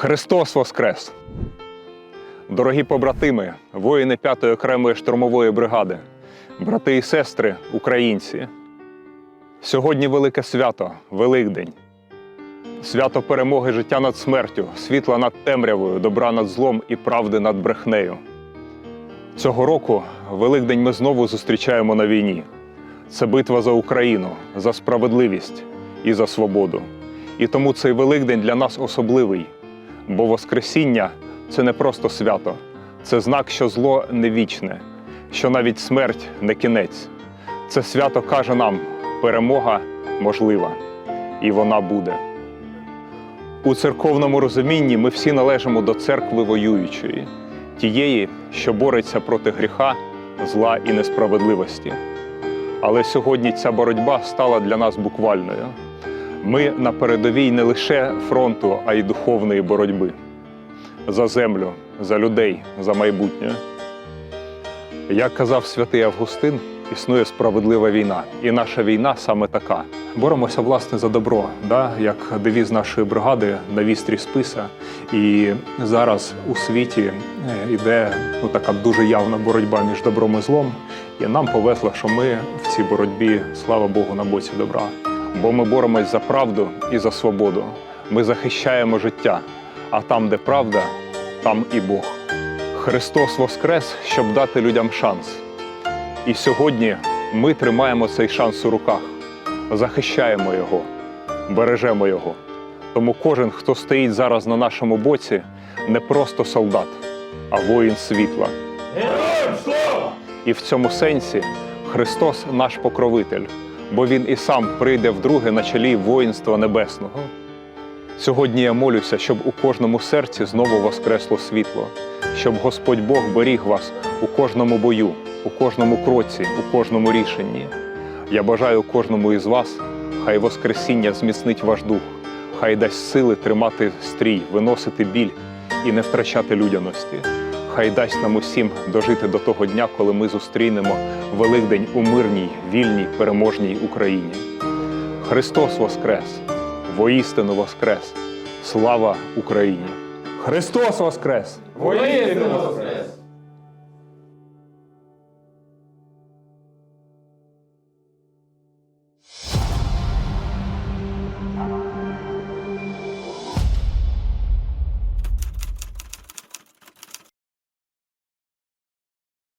Христос Воскрес! Дорогі побратими, воїни 5-ї окремої штурмової бригади, брати і сестри, українці. Сьогодні велике свято, Великдень. Свято перемоги життя над смертю, світла над темрявою, добра над злом і правди над брехнею. Цього року Великдень ми знову зустрічаємо на війні. Це битва за Україну, за справедливість і за свободу. І тому цей Великдень для нас особливий, бо Воскресіння це не просто свято, це знак, що зло не вічне, що навіть смерть не кінець. Це свято каже нам: перемога можлива, і вона буде. У церковному розумінні ми всі належимо до церкви воюючої, тієї, що бореться проти гріха, зла і несправедливості. Але сьогодні ця боротьба стала для нас буквальною. Ми на передовій не лише фронту, а й духовної боротьби за землю, за людей, за майбутнє. Як казав святий Августин, існує справедлива війна, і наша війна саме така. Боремося власне за добро, да? як девіз нашої бригади на вістрі списа. І зараз у світі йде ну, така дуже явна боротьба між добром і злом. І нам повезло, що ми в цій боротьбі, слава Богу, на боці добра. Бо ми боремось за правду і за свободу. Ми захищаємо життя, а там, де правда, там і Бог. Христос Воскрес, щоб дати людям шанс. І сьогодні ми тримаємо цей шанс у руках, захищаємо його, бережемо його. Тому кожен, хто стоїть зараз на нашому боці, не просто солдат, а воїн світла. І в цьому сенсі Христос наш покровитель, бо Він і сам прийде вдруге на чолі воїнства небесного. Сьогодні я молюся, щоб у кожному серці знову воскресло світло, щоб Господь Бог беріг вас у кожному бою, у кожному кроці, у кожному рішенні. Я бажаю кожному із вас, хай Воскресіння зміцнить ваш дух, хай дасть сили тримати стрій, виносити біль і не втрачати людяності. Хай дасть нам усім дожити до того дня, коли ми зустрінемо Великдень у мирній, вільній, переможній Україні. Христос Воскрес! Воістину Воскрес! Слава Україні! Христос Воскрес! Воістину воскрес!